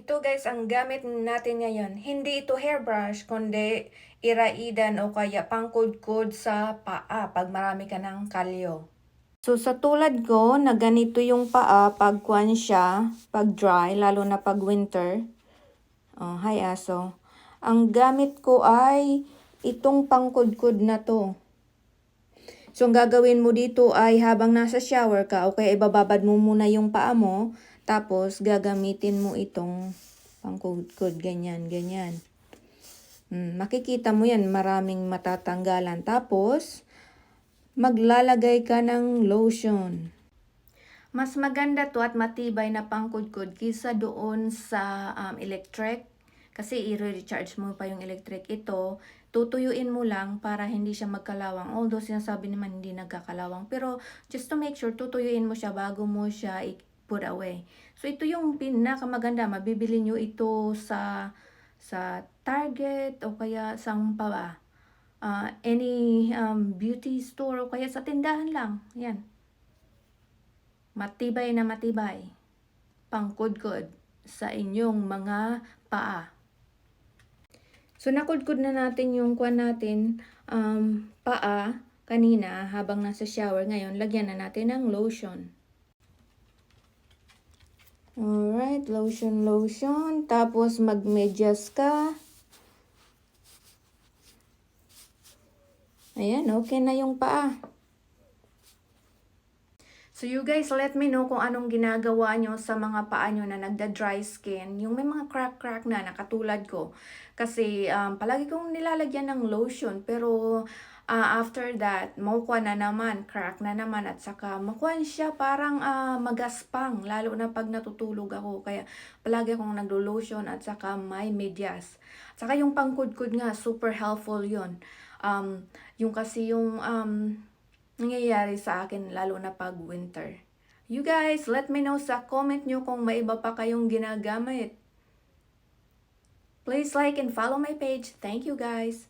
Ito guys, ang gamit natin ngayon, hindi ito hairbrush, kundi iraidan o kaya pangkudkod sa paa pag marami ka ng kalyo. So sa tulad ko, na ganito yung paa pag kwan siya, pag dry, lalo na pag winter. Oh, hi aso. Ang gamit ko ay itong pangkudkod na to. So, ang gagawin mo dito ay habang nasa shower ka, o kaya ibababad mo muna yung paa mo, tapos gagamitin mo itong pangkudkod, ganyan, ganyan. Hmm, makikita mo yan, maraming matatanggalan. Tapos, maglalagay ka ng lotion. Mas maganda to at matibay na pangkudkod kisa doon sa um, electric. Kasi i-recharge mo pa yung electric. Ito, tutuyuin mo lang para hindi siya magkalawang. Although sinasabi naman hindi nagkakalawang. Pero just to make sure, tutuyuin mo siya bago mo siya i-put away. So ito yung pinakamaganda. Mabibili nyo ito sa sa Target o kaya sa pa ba? Uh, any um, beauty store o kaya sa tindahan lang. Yan. Matibay na matibay. Pangkudkod sa inyong mga paa. So, nakudkod na natin yung kwan natin, um, paa, kanina, habang nasa shower. Ngayon, lagyan na natin ng lotion. Alright, lotion, lotion. Tapos, magmedyas ka. Ayan, okay na yung paa. So you guys, let me know kung anong ginagawa nyo sa mga paa nyo na nagda-dry skin. Yung may mga crack-crack na, nakatulad ko. Kasi um, palagi kong nilalagyan ng lotion. Pero uh, after that, makukuha na naman, crack na naman. At saka makuha siya parang uh, magaspang. Lalo na pag natutulog ako. Kaya palagi akong naglo-lotion at saka may medyas. At saka yung pangkudkud nga, super helpful yon Um, yung kasi yung um, nangyayari sa akin lalo na pag winter. You guys, let me know sa comment nyo kung may iba pa kayong ginagamit. Please like and follow my page. Thank you guys.